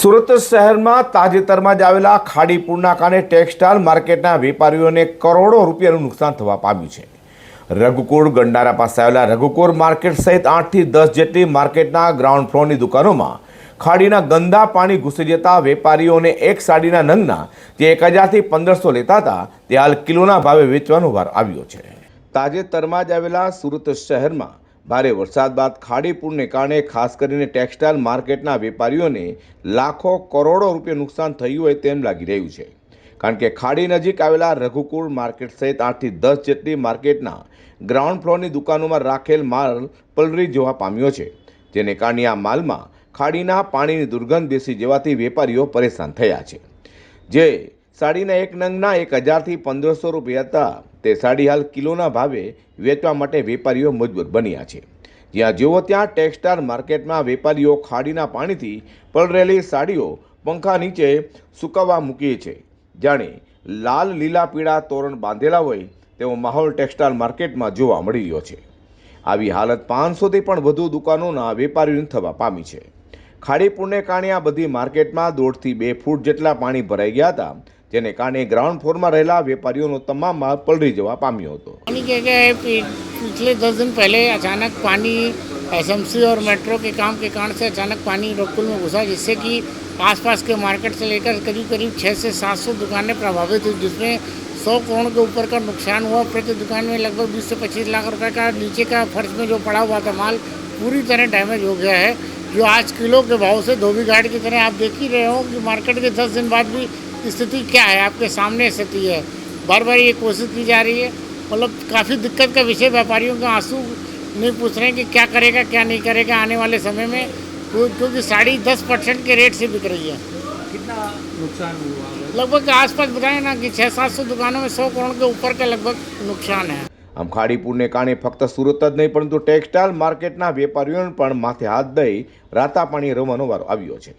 સુરત શહેરમાં તાજેતરમાં જ આવેલા ખાડીપુરના કારણે ટેક્સટાઇલ માર્કેટના વેપારીઓને કરોડો રૂપિયાનું નુકસાન થવા પામ્યું છે. રઘુકુળ ગંડારા પાસે આવેલા રઘુકુળ માર્કેટ સહિત આઠથી દસ જેટલી માર્કેટના ગ્રાઉન્ડ ફ્લોરની દુકાનોમાં ખાડીના ગંદા પાણી ઘૂસી જતા વેપારીઓને એક સાડીના નંગના જે એક હજારથી પંદરસો લેતા હતા, તે હાલ કિલોના ભાવે વેચવાનો વાર આવ્યો છે. તાજેતરમાં જ આવેલા સુરત શહેરમાં ભારે વરસાદ બાદ ખાડીપુરને કારણે ખાસ કરીને ટેક્સટાઇલ માર્કેટના વેપારીઓને લાખો કરોડો રૂપિયા નુકસાન થયું હોય તેમ લાગી રહ્યું છે. કારણ કે ખાડી નજીક આવેલા રઘુકુળ માર્કેટ સહિત આઠથી દસ જેટલી માર્કેટના ગ્રાઉન્ડ ફ્લોરની દુકાનોમાં રાખેલ માલ પલરી જોવા પામ્યો છે. જેને કારણે આ માલમાં ખાડીના પાણીની દુર્ગંધ બેસી જવાથી વેપારીઓ પરેશાન થયા છે. જે સાડીના એક નંગના એક હજારથી પંદરસો રૂપિયા હતા તે સાડી હાલ કિલોના ભાવે વેચવા માટે વેપારીઓ મજબૂત બન્યા છે. જ્યાં જેવો ત્યાં ટેક્સટાઇલ માર્કેટમાં વેપારીઓ ખાડીના પાણીથી પલરેલી સાડીઓ પંખા નીચે સુકવવા મૂકી છે. જાણે લાલ, લીલા, પીળા તોરણ બાંધેલા હોય તેવો માહોલ ટેક્સટાઇલ માર્કેટમાં જોવા મળી રહ્યો છે. આવી હાલત પાંચસોથી પણ વધુ દુકાનોના વેપારીઓને થવા પામી છે. ખાડીપુરને કારણે આ બધી માર્કેટમાં દોઢથી બે ફૂટ જેટલા પાણી ભરાઈ ગયા હતા. જેને કારણે ગ્રાઉન્ડ ફ્લોરમાં રહેલા વેપારીઓનો તમામ માલ પલળી જવા પામ્યો હતો पानी क्या क्या है पि- पिछले दस दिन पहले अचानक पानी एसएमसी और मेट्रो के काम के कारण से अचानक पानी रोकपुल में घुसा जिससे कि आसपास के मार्केट से लेकर करीब करीब छः से सात सौ दुकानें प्रभावित हुई जिसमें सौ करोड़ के ऊपर का नुकसान हुआ प्रति दुकान में लगभग बीस से पच्चीस लाख रुपए का नीचे का फर्श में जो पड़ा हुआ था माल पूरी तरह डैमेज हो गया है जो आज किलो के भाव से धोबी घाट की तरह आप देख ही रहे हो कि मार्केट के दस दिन बाद भी स्थिति क्या है आपके सामने स्थिति है बार बार ये कोशिश की जा रही है मतलब काफ़ी दिक्कत का विषय व्यापारियों के आंसू नहीं पूछ रहे हैं कि क्या करेगा क्या नहीं करेगा आने वाले समय में तो क्योंकि साड़ी दस परसेंट के रेट से बिक रही है कितना नुकसान हुआ है? लगभग आसपास बताए ना कि छः सात सौ दुकानों में सौ करोड़ के ऊपर का लगभग नुकसान है આમ ખાડીપુરને કારણે ફક્ત સુરત જ નહીં પરંતુ ટેક્સટાઇલ માર્કેટના વેપારીઓને પણ માથે હાથ દઈ રાતા પાણી રમવાનો વારો આવ્યો છે